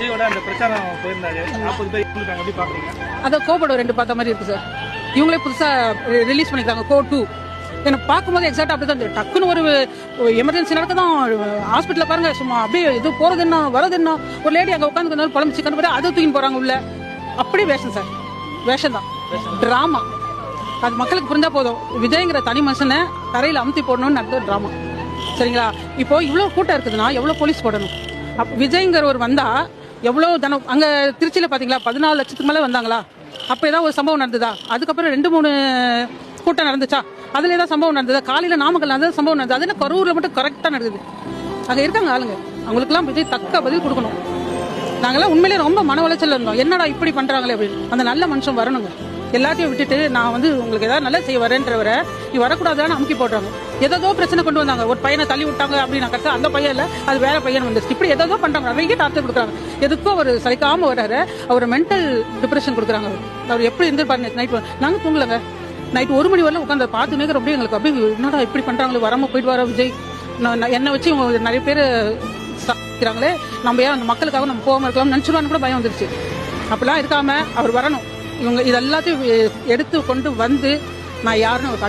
விஜயோட அந்த பிரச்சாரம் போயிருந்தாரு. நாற்பது பேர் இருக்காங்க எப்படி பாக்குறீங்க? அதை கோபடம் ரெண்டு பார்த்த மாதிரி இருக்கு சார். இவங்களே புதுசா ரிலீஸ் பண்ணிருக்காங்க கோ டூ எனக்கு பார்க்கும்போது எக்ஸாக்ட் அப்படி தான் டக்குன்னு ஒரு எமர்ஜென்சி நடக்கதான். ஹாஸ்பிட்டல்ல பாருங்க சும்மா அப்படியே இது போறது என்ன வரது என்ன? ஒரு லேடி அங்க உட்காந்து புலம்பு சிக்கன் போட்டு அதை தூக்கின்னு போறாங்க உள்ள. அப்படியே வேஷம் சார். வேஷம் தான். டிராமா அது மக்களுக்கு புரிஞ்சா போதும். விஜய்ங்கிற தனி மனுஷனை தரையில அமுத்தி போடணும்னு நடந்த டிராமா சரிங்களா? இப்போ இவ்வளவு கூட்டம் இருக்குதுன்னா எவ்வளவு போலீஸ் போடணும்? அப்ப விஜய்ங்கிற ஒரு வந்தா எவ்வளோ தனம் அங்கே திருச்சியில் பார்த்தீங்களா பதினாலு லட்சத்துக்கு மேலே வந்தாங்களா? அப்போ ஏதாவது ஒரு சம்பவம் நடந்ததா? அதுக்கப்புறம் ரெண்டு மூணு கூட்டம் நடந்துச்சா? அதில் ஏதாவது சம்பவம் நடந்ததா? காலையில் நாமக்கல் நடந்தது சம்பவம் நடந்தது? அது என்ன கரூரில் மட்டும் கரெக்டாக நடக்குது. அங்கே இருக்காங்க ஆளுங்க. அவங்களுக்குலாம் விஜய் தக்க பதில் கொடுக்கணும். நாங்களாம் உண்மையிலே ரொம்ப மன உளைச்சல் இருந்தோம். என்னடா இப்படி பண்ணுறாங்களே அப்படின்னு. அந்த நல்ல மனுஷன் வரணுங்க. எல்லாத்தையும் விட்டுட்டு நான் வந்து உங்களுக்கு ஏதாவது நல்லா செய்ய வரேன்றவரை நீ வரக்கூடாதான்னு அமுக்கி போடுறாங்க. ஏதோ பிரச்சனை கொண்டு வந்தாங்க. ஒரு பையனை தள்ளி விட்டாங்க அப்படின்னு நான் அந்த பையன் இல்லை அது வேற பையன் வந்துச்சு இப்படி ஏதோ பண்றாங்க. நிறைய டார்ச்சர் கொடுக்குறாங்க. எதுக்கும் அவர் சலிக்காம வர்றாரு. அவர் மென்டல் டிப்ரெஷன் கொடுக்குறாங்க அவர். எப்படி எப்படி இருந்திருப்பாரு நைட் நாங்க தூங்கலங்க. நைட் ஒரு மணி வரலாம் உட்காந்து பார்த்து நேரம் அப்படியே எங்களுக்கு அப்படியே என்னடா இப்படி பண்றாங்களே வராம போயிட்டு வர விஜய். நான் என்னை வச்சு இவங்க நிறைய பேர் சாப்பிக்கிறாங்களே நம்ம ஏன் அந்த மக்களுக்காக நம்ம போகாம இருக்கலாம் நினைச்சிருவான்னு கூட பயம் வந்துருச்சு. அப்படிலாம் இருக்காம அவர் வரணும். இவங்க இது எல்லாத்தையும் எடுத்து கொண்டு வந்து நான் யாருன்னு அவர்